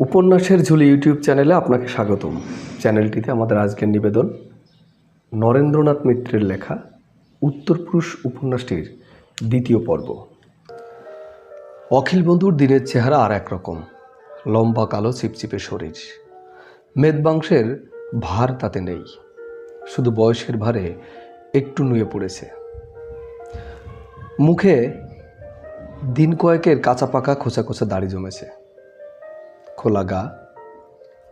উপন্যাসের ঝুলি ইউটিউব চ্যানেলে আপনাকে স্বাগতম। চ্যানেলটিতে আমাদের আজকের নিবেদন, নরেন্দ্রনাথ মিত্রের লেখা উত্তরপুরুষ উপন্যাসটির দ্বিতীয় পর্ব। অখিল বন্ধুর দিনের চেহারা আর একরকম, লম্বা কালো চিপচিপে শরীর। মেদবাংশের ভার তাতে নেই, শুধু বয়সের ভারে একটু নুয়ে পড়েছে। মুখে দিন কয়েকের কাঁচা পাকা খোঁচা খোঁচা দাড়ি জমেছে। খোলা গা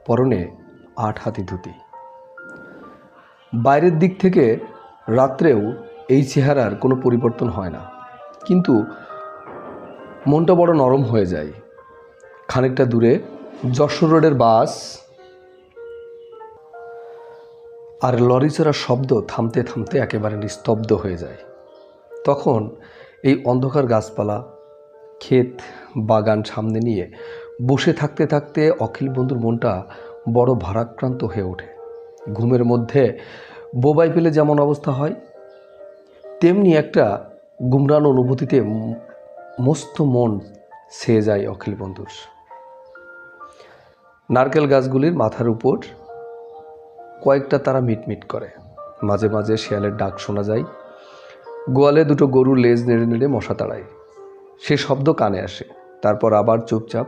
পরনে আট হাতি ধুতি। বাইরের দিক থেকে রাত্রেও এই চেহারার কোনো পরিবর্তন হয় না। কিন্তু মনটা বড় নরম হয়ে যায়। খানিকটা দূরে যশোর রোডের বাস আর লরি চড়ার শব্দ থামতে থামতে একেবারে নিস্তব্ধ হয়ে যায়। তখন এই অন্ধকার গাছপালা, ক্ষেত, বাগান সামনে নিয়ে বসে থাকতে থাকতে অখিল বন্ধুর মনটা বড় ভারাক্রান্ত হয়ে ওঠে। ঘুমের মধ্যে বোবাই পেলে যেমন অবস্থা হয়, তেমনি একটা গুমরান অনুভূতিতে মস্ত মন ছেয়ে যায় অখিল বন্ধুর। নারকেল গাছগুলির মাথার উপর কয়েকটা তারা মিটমিট করে। মাঝে মাঝে শেয়ালের ডাক শোনা যায়, গোয়ালে দুটো গরুর লেজ নেড়ে নেড়ে মশা তাড়ায়। সে শব্দ কানে আসে, তারপর আবার চুপচাপ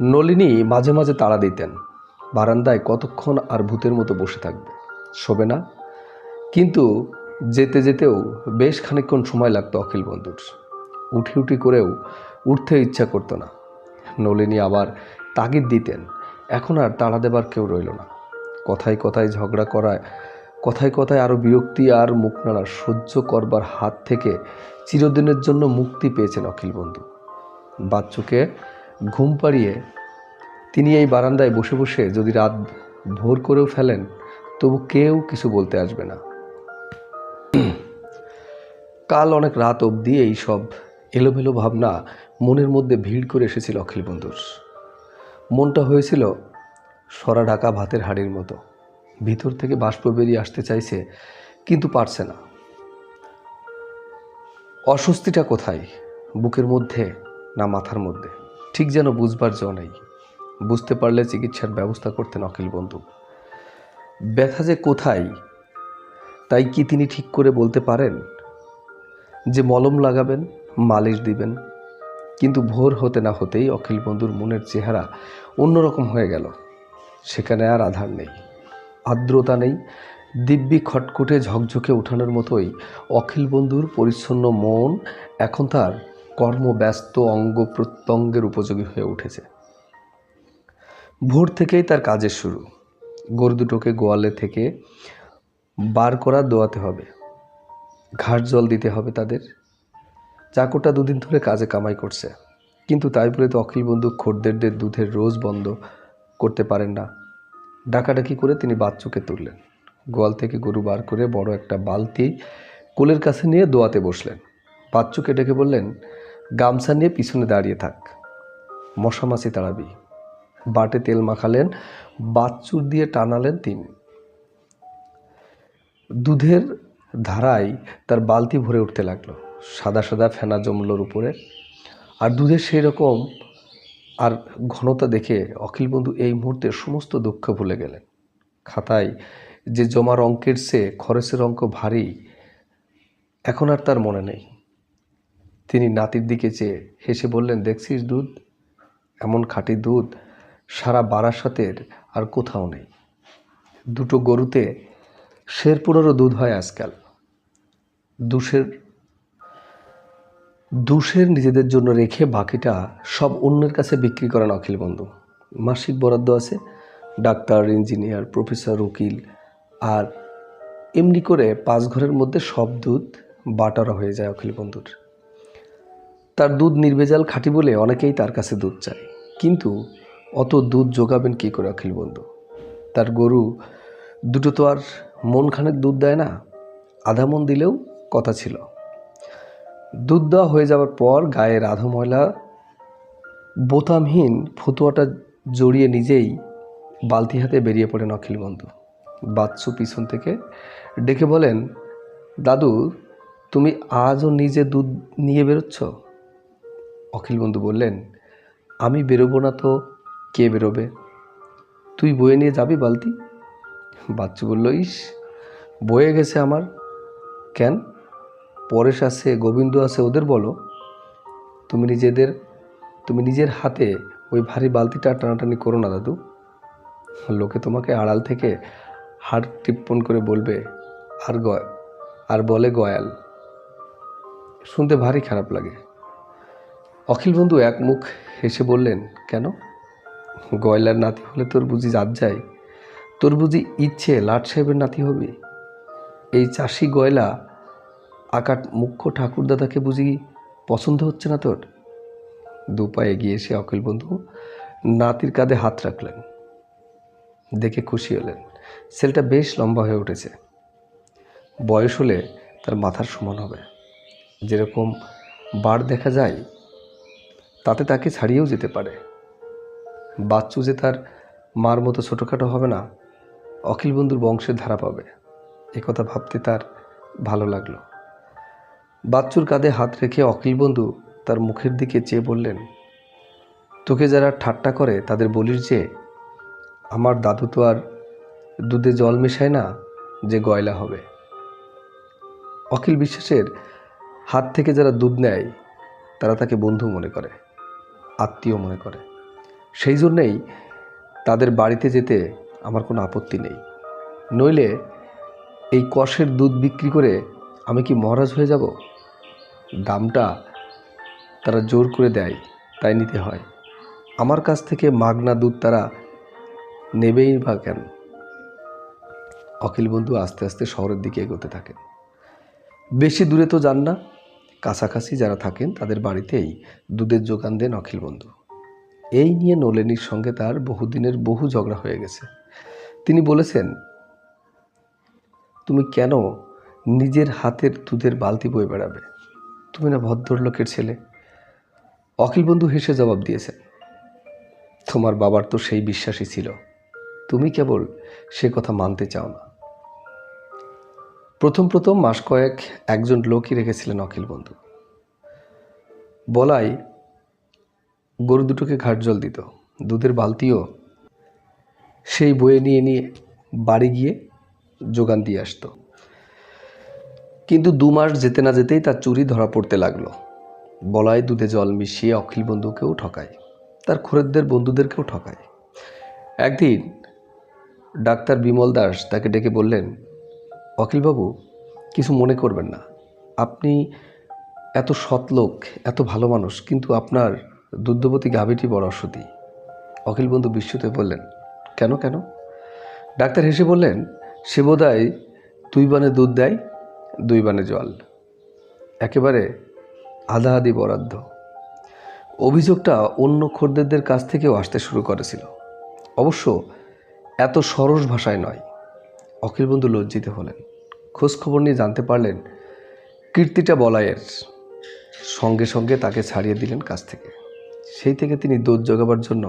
নলিনী মাঝে মাঝে তাড়া দিতেন, বারান্দায় কতক্ষণ আর ভূতের মতো বসে থাকবে, শোবে না। কিন্তু যেতে যেতেও বেশ খানিকক্ষণ সময় লাগতো অখিল বন্ধুর। উঠি উঠি করেও উঠতে ইচ্ছা করতো না। নলিনী আবার তাগিদ দিতেন, এখন আর তাড়া দেবার কেউ রইল না। কথায় কথায় ঝগড়া করায়, কথায় কথায় আরও বিরক্তি আর মুখ নাড়া সহ্য করবার হাত থেকে চিরদিনের জন্য মুক্তি পেয়েছেন অখিল বন্ধু। বাচ্চুকে ঘুম পাড়িয়ে তিনি এই বারান্দায় বসে বসে যদি রাত ভোর করেও ফেলেন, তবু কেউ কিছু বলতে আসবে না। কাল অনেক রাত অবধি এই সব এলোমেলো ভাবনা মনের মধ্যে ভিড় করে এসেছিল অখিল বন্ধুর। মনটা হয়েছিল সরা ঢাকা ভাতের হাড়ির মতো। ভিতর থেকে বাষ্প বেরিয়ে আসতে চাইছে, কিন্তু পারছে না। অস্বস্তিটা কোথায়? বুকের মধ্যে না মাথার মধ্যে? ঠিক যেন বুঝবার জো নেই। বুঝতে পারলে চিকিৎসার ব্যবস্থা করতেন অখিল বন্ধু। ব্যথা যে কোথায়, তাই কি তিনি ঠিক করে বলতে পারেন? যে মলম লাগাবেন, মালিশ দিবেন, কিন্তু ভোর হতে না হতেই অখিল বন্ধুর মনের চেহারা অন্যরকম হয়ে গেল। সেখানে আর আধার নেই। আর্দ্রতা নেই। দিব্যি খটখটে ঝকঝকে উঠানোর মতোই অখিল বন্ধুর পরিচ্ছন্ন মন এখন তার কর্মব্যস্ত অঙ্গ প্রত্যঙ্গের উপযোগী হয়ে উঠেছে। ভোর থেকেই তার কাজের শুরু। গরু দুটোকে গোয়ালে থেকে বার করা দোয়াতে হবে। ঘাট জল দিতে হবে তাদের। চাকরটা দুদিন ধরে কাজে কামাই করছে। কিন্তু তাই বলে তো অখিল বন্ধু খদ্দেরদের দুধের রোজ বন্ধ করতে পারেন না। ডাকাডাকি করে তিনি বাচ্চুকে তুললেন। গোয়াল থেকে গরু বার করে বড় একটা বালতি কোলের কাছে নিয়ে দোয়াতে বসলেন। বাচ্চুকে ডেকে বললেন গামছা নিয়ে পিছনে দাঁড়িয়ে থাক। মশামাছি তাড়াবি। বাটে তেল মাখালেন বাচ্চুর দিয়ে টানালেন তিনি। দুধের ধারায় তার বালতি ভরে উঠতে লাগল। সাদা সাদা ফেনা জমলোর উপরে আর দুধের সেই রকম আর ঘনতা দেখে অখিল বন্ধু এই মুহূর্তে সমস্ত দুঃখ ভুলে গেলেন। খাতায় যে জমার অঙ্কের চেয়ে খরচের অঙ্ক ভারী, এখন আর তার মনে নেই। তিনি নাতির দিকে চেয়ে হেসে বললেন, দেখছিস দুধ? এমন খাঁটি দুধ সারা বারাসাতের আর কোথাও নেই। দুটো গরুতে শেরপুরেরও দুধ হয় আজকাল। দুশের দুশের নিজেদের জন্য রেখে বাকিটা সব অন্যের কাছে বিক্রি করেন অখিল বন্ধু। মাসিক বরাদ্দ আছে, ডাক্তার, ইঞ্জিনিয়ার, প্রফেসর, উকিল আর এমনি করে পাঁচ ঘরের মধ্যে সব দুধ বাটারা হয়ে যায় অখিল বন্ধুর। তার দুধ নির্ভেজাল খাঁটি বলে অনেকেই তার কাছে দুধ চায়। কিন্তু অত দুধ যোগাবেন কী করে অখিল বন্ধু? তার গরু দুটো তো আর মন খানেক দুধ দেয় না। আধা মন দিলেও কথা ছিল। দুধ দেওয়া হয়ে যাওয়ার পর গায়ের আধো ময়লা বোতামহীন ফতুয়াটা জড়িয়ে নিজেই বালতি হাতে বেরিয়ে পড়েন অখিল বন্ধু। বাচ্চু পিছন থেকে ডেকে বলেন, দাদু, তুমি আজও নিজে দুধ নিয়ে বেরোচ্ছ? অখিল বন্ধু বললেন, আমি বেরোবো না তো, কে বেরোবে? তুই বয়ে নিয়ে যাবি বালতি? বাচ্চু বলল, ইস, বয়ে গেছে আমার। কেন? পরেশ আছে গোবিন্দ আছে ওদের বলো। তুমি নিজেদের, তুমি নিজের হাতে ওই ভারী বালতিটা টানাটানি করো না দাদু। লোকে তোমাকে আড়াল থেকে হাড় টিপ্পন করে বলবে, আর গয়, আর বলে গয়াল। শুনতে ভারী খারাপ লাগে। অখিল বন্ধু, এক মুখ হেসে বললেন, কেন? গয়লার নাতি হলে তোর বুঝি জাত যায়? তোর বুঝি ইচ্ছে লাট সাহেবের নাতি হবে? এই চাষি গয়লা আকাট মুখ্য ঠাকুরদাদাকে বুঝি পছন্দ হচ্ছে না তোর? দু পা এগিয়ে এসে অখিল বন্ধু নাতির কাঁধে হাত রাখলেন। দেখে খুশি হলেন। ছেলেটা বেশ লম্বা হয়ে উঠেছে। বয়স হলে তার মাথার সমান হবে। যেরকম বার দেখা যায় তাতে তাকে ছাড়িয়েও যেতে পারে। বাচ্চু যে তার মার মতো ছোটোখাটো হবে না, অখিল বন্ধুর বংশের ধারা পাবে। কথা ভাবতে তার ভালো লাগল। বাচ্চুর কাঁধে হাত রেখে অখিল বন্ধু তার মুখের দিকে চেয়ে বললেন, তোকে যারা ঠাট্টা করে তাদের বলির যে, আমার দাদু তো আর দুধে জল মেশায় না যে গয়লা হবে। অখিল বিশ্বাসের হাত থেকে যারা দুধ নেয়, তারা তাকে বন্ধু মনে করে। আত্মীয় মনে করে। সেই জন্যেই তাদের বাড়িতে যেতে আমার কোনো আপত্তি নেই। নইলে এই কষের দুধ বিক্রি করে আমি কি মহারাজ হয়ে যাব? দামটা তারা জোর করে দেয়, তাই নিতে হয়। আমার কাছ থেকে মাগনা দুধ তারা নেবেই বা কেন? অখিল বন্ধু আস্তে আস্তে শহরের দিকে এগোতে থাকেন বেশি দূরে তো যান না। কাছাকাছি যারা থাকেন তাদের বাড়িতেই দুধের যোগান দেন অখিল বন্ধু। এই নিয়ে নলেনির সঙ্গে তার বহুদিনের বহু ঝগড়া হয়ে গেছে। তিনি বলেছেন, তুমি কেন নিজের হাতের দুধের বালতি বয়ে বেড়াবে? তুমি না ভদ্রলোকের ছেলে। অখিল বন্ধু হেসে জবাব দিয়েছেন, তোমার বাবার তো সেই বিশ্বাসই ছিল। তুমি কেবল সে কথা মানতে চাও না। প্রথম প্রথম মাস কয়েক একজন লোকই রেখেছিলেন অখিল বন্ধু। বলাই, গরু দুটোকে ঘাট জল দিত, দুধের বালতিও সেই বয়ে নিয়ে নিয়ে বাড়ি গিয়ে যোগান দিয়ে আসতো। কিন্তু দু মাস যেতে না যেতেই তার চুরি ধরা পড়তে লাগল। বলাই দুধে জল মিশিয়ে অখিল বন্ধুকেও ঠকায়, তার খোরেদদের বন্ধুদেরকেও ঠকায়। একদিন ডাক্তার বিমল দাস তাকে ডেকে বললেন অখিলবাবু, কিছু মনে করবেন না। আপনি এত সৎ লোক, এত ভালো মানুষ, কিন্তু আপনার দুগ্ধবতী গাভীটি বড় অসতী। অখিল বন্ধু বিস্মিত বললেন, কেন কেন? ডাক্তার হেসে বললেন, সে দুই বানে দুধ দেয়, দুই বানে জল। একেবারে আধা আধি বরাদ্দ। অভিযোগটা অন্য খদ্দেরদের কাছ থেকেও আসতে শুরু করেছিল। অবশ্য এত সরস ভাষায় নয়। অখিল বন্ধু লজ্জিত হলেন। খোঁজখবর নিয়ে জানতে পারলেন, কীর্তিটা বলাইয়ের সঙ্গে সঙ্গে তাকে ছাড়িয়ে দিলেন কাছ থেকে। সেই থেকে তিনি দুধ জোগাবার জন্য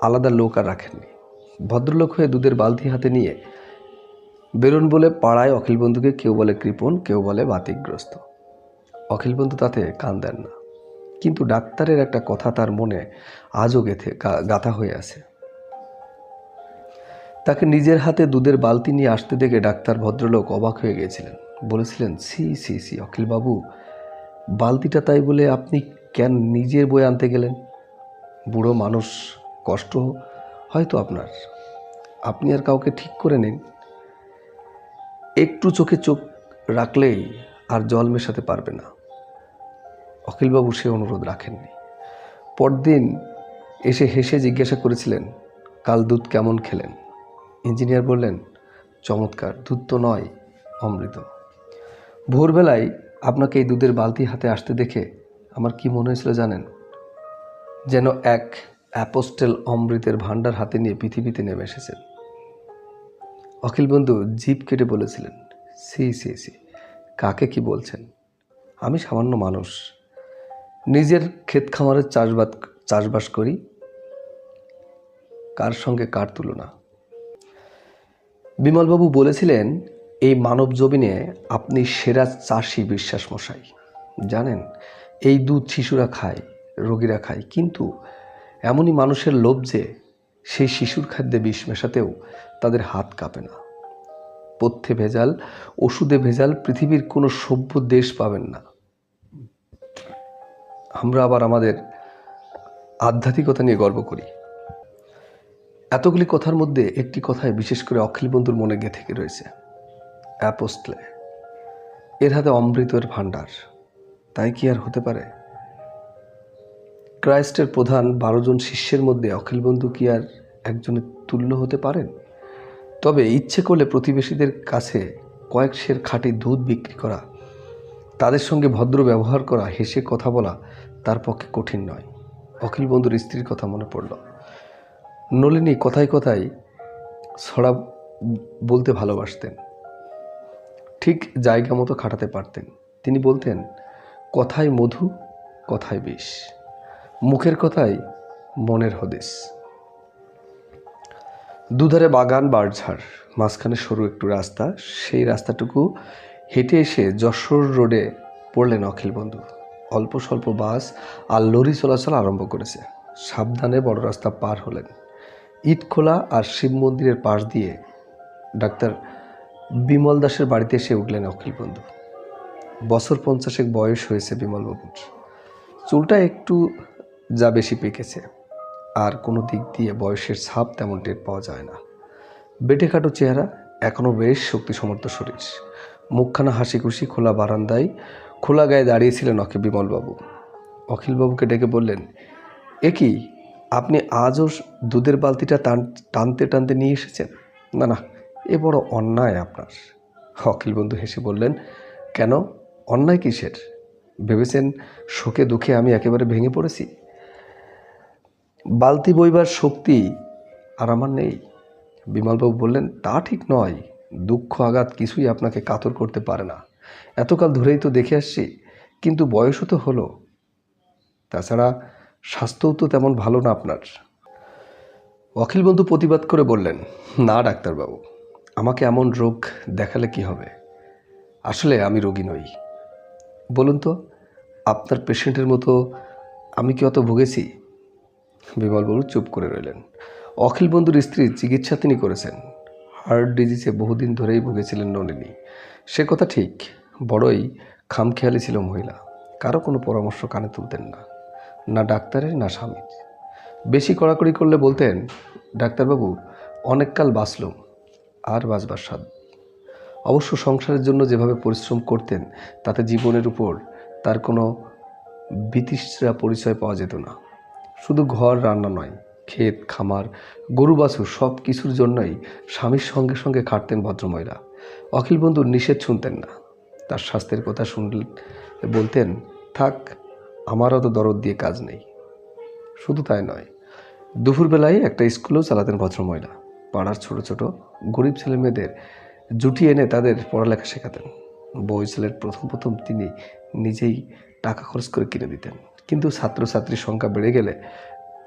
আলাদা লোক আর রাখেননি। ভদ্রলোক হয়ে দুধের বালতি হাতে নিয়ে বেরোন বলে পাড়ায় অখিল বন্ধুকে কেউ বলে কৃপণ কেউ বলে বাতিকগ্রস্ত অখিল বন্ধু তাতে কান দেন না। কিন্তু ডাক্তারের একটা কথা তার মনে আজও গেথে গাঁথা হয়ে আছে। তাকে নিজের হাতে দুধের বালতি নিয়ে আসতে দেখে ডাক্তার ভদ্রলোক অবাক হয়ে গিয়েছিলেন। বলেছিলেন সি সি সি অখিলবাবু, বালতিটা তাই বলে আপনি কেন নিজের বই আনতে গেলেন? বুড়ো মানুষ, কষ্ট হয়তো আপনার। আপনি আর কাউকে ঠিক করে নিন। একটু চোখে চোখ রাখলেই আর জল মেশাতে পারবে না। অখিলবাবু সে অনুরোধ রাখেননি। পরদিন এসে হেসে জিজ্ঞাসা করেছিলেন, কাল দুধ কেমন খেলেন? ইঞ্জিনিয়ার বললেন, চমৎকার, দুধ তো নয়, অমৃত। ভোরবেলায় আপনাকে এই দুধের বালতি হাতে আসতে দেখে আমার কি মনে হয়েছিল জানেন? যেন এক অ্যাপোস্টেল অমৃতের ভাণ্ডার হাতে নিয়ে পৃথিবীতে নেমে এসেছেন। অখিল বন্ধু জিপ কেটে বলেছিলেন সি সি সি কাকে কি বলছেন? আমি সামান্য মানুষ। নিজের ক্ষেত খামারের চাষবাদ, চাষবাস করি। কার সঙ্গে কার তুলনা? বিমলবাবু বলেছিলেন, এই মানব জমিনে আপনি সেরা চাষি বিশ্বাস মশাই। জানেন, এই দুধ শিশুরা খায়, রোগীরা খায়, কিন্তু এমনই মানুষের লোভ যে সেই শিশুর খাদ্যে বিষ মেশাতেও তাদের হাত কাঁপে না। পথ্যে ভেজাল, ওষুধে ভেজাল, পৃথিবীর কোনো সভ্য দেশ পাবেন না। আমরা আবার আমাদের আধ্যাত্মিকতা নিয়ে গর্ব করি। এতগুলি কথার মধ্যে একটি কথায় বিশেষ করে অখিল বন্ধুর মনে গেঁথে থেকে রয়েছে। অ্যাপোস্টলে, এর হাতে অমৃতের ভাণ্ডার, তাই কি আর হতে পারে? ক্রাইস্টের প্রধান বারো জন শিষ্যের মধ্যে অখিল বন্ধু কি আর একজনের তুল্য হতে পারেন? তবে ইচ্ছে করলে প্রতিবেশীদের কাছে কয়েক সের খাঁটি দুধ বিক্রি করা, তাদের সঙ্গে ভদ্র ব্যবহার করা, হেসে কথা বলা তার পক্ষে কঠিন নয়। অখিল বন্ধুর স্ত্রীর কথা মনে পড়ল। নলিনী কথায় কথায় ছড়া বলতে ভালোবাসতেন। ঠিক জায়গা মতো খাটাতে পারতেন। তিনি বলতেন, কথায় মধু, কথায় বিষ। মুখের কথাই মনের হদেশ দুধারে বাগান বাড়ঝাড়, মাঝখানে সরু একটু রাস্তা, সেই রাস্তাটুকু হেঁটে এসে যশোর রোডে পড়লেন অখিল বন্ধু। অল্প স্বল্প বাস আর লরি চলাচল আরম্ভ করেছে। সাবধানে বড় রাস্তা পার হলেন। ইটখোলা আর শিব মন্দিরের পাশ দিয়ে ডাক্তার বিমল দাসের বাড়িতে এসে উঠলেন অখিল বন্ধু। বছর পঞ্চাশেক বয়স হয়েছে বিমলবাবুর চুলটা একটু যা বেশি পেকেছে। আর কোনো দিক দিয়ে বয়সের ছাপ তেমন টের পাওয়া যায় না। বেটে খাটো চেহারা, এখনও বেশ শক্তি সমর্থ শরীর। মুখখানা হাসি খুশি খোলা বারান্দায়, খোলা গায়ে দাঁড়িয়েছিলেন অখে বিমলবাবু অখিলবাবুকে ডেকে বললেন, এ কি? আপনি আজও দুধের বালতিটা টান টানতে টানতে নিয়ে এসেছেন? না না, এ বড় অন্যায় আপনার। অখিল বন্ধু হেসে বললেন, কেন? অন্যায় কিসের? ভেবেছেন শোকে দুঃখে আমি একেবারে ভেঙে পড়েছি? বালতি বইবার শক্তি আর আমার নেই। বিমলবাবু বললেন, তা ঠিক নয়। দুঃখ, আঘাত কিছুই আপনাকে কাতর করতে পারে না। এতকাল ধরেই তো দেখে আসছি, কিন্তু বয়সও তো হলো। তাছাড়া স্বাস্থ্যও তো তেমন ভালো না আপনার। অখিল বন্ধু প্রতিবাদ করে বললেন, না, ডাক্তারবাবু, আমাকে এমন রোগ দেখালে কি হবে? আসলে আমি রোগী নই। বলুন তো, আপনার পেশেন্টের মতো আমি কি অত ভুগেছি? বিমলবাবু চুপ করে রইলেন। অখিল বন্ধুর স্ত্রীর চিকিৎসা তিনি করেছেন। হার্ট ডিজিজে বহুদিন ধরেই ভুগেছিলেন নলিনী। সে কথা ঠিক, বড়ই খামখেয়ালি ছিল মহিলা। কারও কোনো পরামর্শ কানে তুলতেন না। না ডাক্তারের, না স্বামীর। বেশি কড়াকড়ি করলে বলতেন, ডাক্তারবাবু অনেককাল বাঁচলুম, আর বাঁচবার স্বাদ। অবশ্য সংসারের জন্য যেভাবে পরিশ্রম করতেন, তাতে জীবনের উপর তার কোনো বিতৃষ্ণা পরিচয় পাওয়া যেত না। শুধু ঘর, রান্না নয়, ক্ষেত, খামার, গরু, বাছুর সব কিছুর জন্যই স্বামীর সঙ্গে সঙ্গে খাটতেন ভদ্রমহিলা। অখিল বন্ধুর নিষেধ শুনতেন না। তার স্বাস্থ্যের কথা শুনলে বলতেন, থাক আমারও তো দরদ দিয়ে কাজ নেই। শুধু তাই নয়, দুপুরবেলায় একটা স্কুলেও চালাতেন ভদ্রমহিলা। পাড়ার ছোট ছোট গরিব ছেলে মেয়েদের জুটি এনে তাদের পড়ালেখা শেখাতেন। বই ছেলের প্রথম প্রথম তিনি নিজেই টাকা খরচ করে কিনে দিতেন। কিন্তু ছাত্রছাত্রীর সংখ্যা বেড়ে গেলে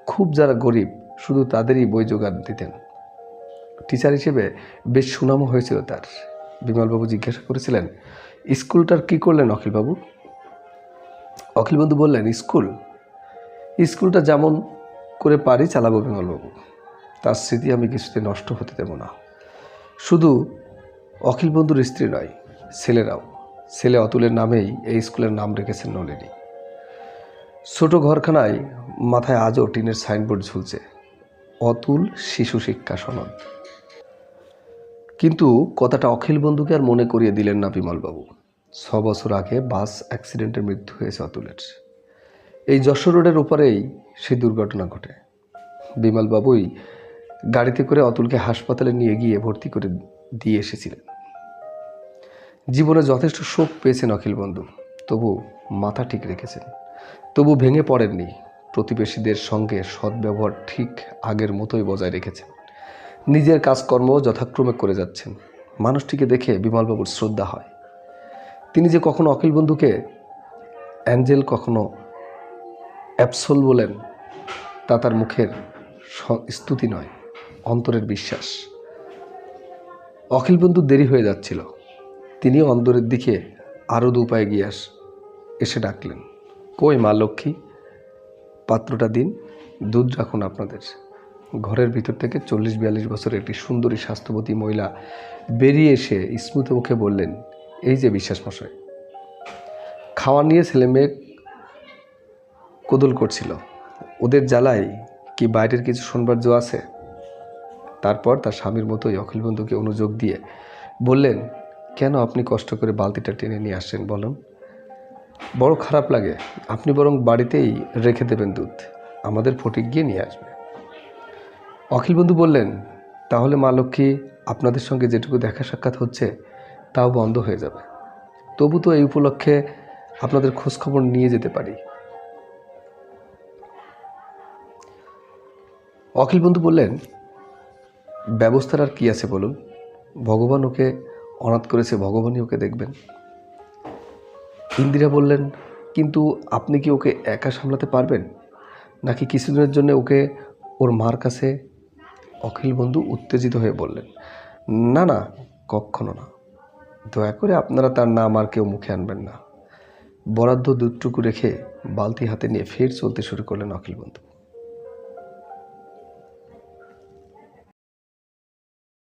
খুব যারা গরিব, শুধু তাদেরই বই জোগাড় দিতেন। টিচার হিসেবে বেশ সুনামও হয়েছিল তার। বিমলবাবু জিজ্ঞাসা করেছিলেন, স্কুলটার কী করলেন অখিলবাবু? অখিলবন্ধু বললেন, স্কুল? স্কুলটা যেমন করে পারি চালাবো বিমলবাবু তার স্মৃতি আমি কিছুতে নষ্ট হতে দেব না। শুধু অখিল বন্ধুর স্ত্রী নয়, ছেলেরাও। ছেলে অতুলের নামেই এই স্কুলের নাম রেখেছেন নলিনী। ছোট ঘরখানায় মাথায় আজও টিনের সাইনবোর্ড ঝুলছে, অতুল শিশু শিক্ষা সনদ। কিন্তু কথাটা অখিল বন্ধুকে আর মনে করিয়ে দিলেন না বিমলবাবু ছ বছর আগে বাস অ্যাক্সিডেন্টের মৃত্যু হয়েছে অতুলের। এই যশোর রোডের উপরেই সেই দুর্ঘটনা ঘটে। বিমলবাবুই গাড়িতে করে অতুলকে হাসপাতালে নিয়ে গিয়ে ভর্তি করে দিয়ে এসেছিলেন। জীবনে যথেষ্ট শোক পেয়েছেন অখিল বন্ধু। তবু মাথা ঠিক রেখেছেন। তবু ভেঙে পড়েননি। প্রতিবেশীদের সঙ্গে সদ্ব্যবহার ঠিক আগের মতোই বজায় রেখেছেন। নিজের কাজকর্ম যথাক্রমে করে যাচ্ছেন। মানুষটিকে দেখে বিমলবাবুর শ্রদ্ধা হয়। তিনি যে কখনো অখিল বন্ধুকে অ্যাঞ্জেল কখনো অ্যাপসোল বলেন, তা তার মুখের স্তুতি নয়, অন্তরের বিশ্বাস। অখিল বন্ধু দেরি হয়ে যাচ্ছিল। তিনি অন্দরের দিকে আরও দু পায়ে গিয়ে আস, এসে ডাকলেন, কই মা লক্ষ্মী, পাত্রটা দিন, দুধ রাখুন আপনাদের। ঘরের ভিতর থেকে চল্লিশ বিয়াল্লিশ বছরের একটি সুন্দরী স্বাস্থ্যবতী মহিলা বেরিয়ে এসে স্মুথ মুখে বললেন এই যে বিশ্বাস মশাই, খাওয়া নিয়ে ছেলে মেয়ে কোদল করছিল। ওদের জ্বালায় কি বাইরের কিছু শুনবার জো আছে? তারপর তার স্বামীর মতোই অখিল বন্ধুকে অনুযোগ দিয়ে বললেন, কেন আপনি কষ্ট করে বালতিটা টেনে নিয়ে আসছেন বলুন? বড় খারাপ লাগে। আপনি বরং বাড়িতেই রেখে দেবেন দুধ। আমাদের ফটিক গিয়ে নিয়ে আসবে। অখিল বন্ধু বললেন, তাহলে মা লক্ষ্মী, আপনাদের সঙ্গে যেটুকু দেখা সাক্ষাৎ হচ্ছে তাও বন্ধ হয়ে যাবে। তবু তো এই উপলক্ষে আপনাদের খোঁজখবর নিয়ে যেতে পারি। অখিল বন্ধু বললেন, ব্যবস্থার আর কী আছে বলুন? ভগবান ওকে অনাথ করেছে, ভগবানই ওকে দেখবেন। ইন্দিরা বললেন, কিন্তু আপনি কি ওকে একা সামলাতে পারবেন? নাকি কিছুদিনের জন্য ওকে ওর মার কাছে? অখিল বন্ধু উত্তেজিত হয়ে বললেন, না না কখনো না। দয়া করে আপনারা তার নাম আর কেউ মুখে আনবেন না। বরাদ্দ দুটুকু রেখে বালতি হাতে নিয়ে ফের চলতে শুরু করলেন অখিল বন্ধু